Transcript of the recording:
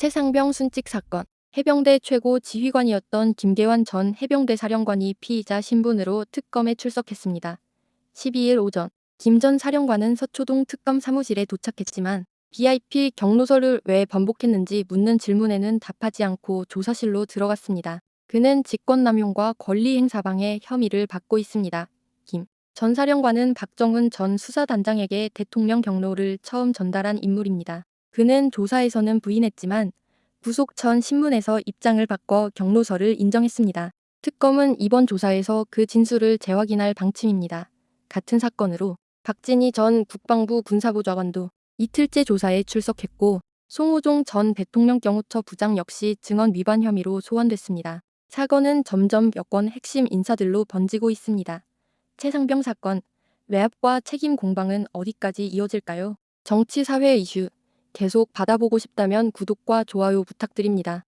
최상병 순직 사건 해병대 최고 지휘관이었던 김계환 전 해병대 사령관이 피의자 신분으로 특검에 출석했습니다. 12일 오전 김 전 사령관은 서초동 특검 사무실에 도착했지만 VIP 경로서를 왜 번복했는지 묻는 질문에는 답하지 않고 조사실로 들어갔습니다. 그는 직권남용과 권리행사방해 혐의를 받고 있습니다. 김 전 사령관은 박정훈 전 수사단장에게 대통령 경로를 처음 전달한 인물입니다. 그는 조사에서는 부인했지만 구속 전 신문에서 입장을 바꿔 경로서를 인정했습니다. 특검은 이번 조사에서 그 진술을 재확인할 방침입니다. 같은 사건으로 박진희 전 국방부 군사부 장관도 이틀째 조사에 출석했고 송호종 전 대통령 경호처 부장 역시 증언 위반 혐의로 소환됐습니다. 사건은 점점 여권 핵심 인사들로 번지고 있습니다. 최상병 사건, 외압과 책임 공방은 어디까지 이어질까요? 정치 사회 이슈 계속 받아보고 싶다면 구독과 좋아요 부탁드립니다.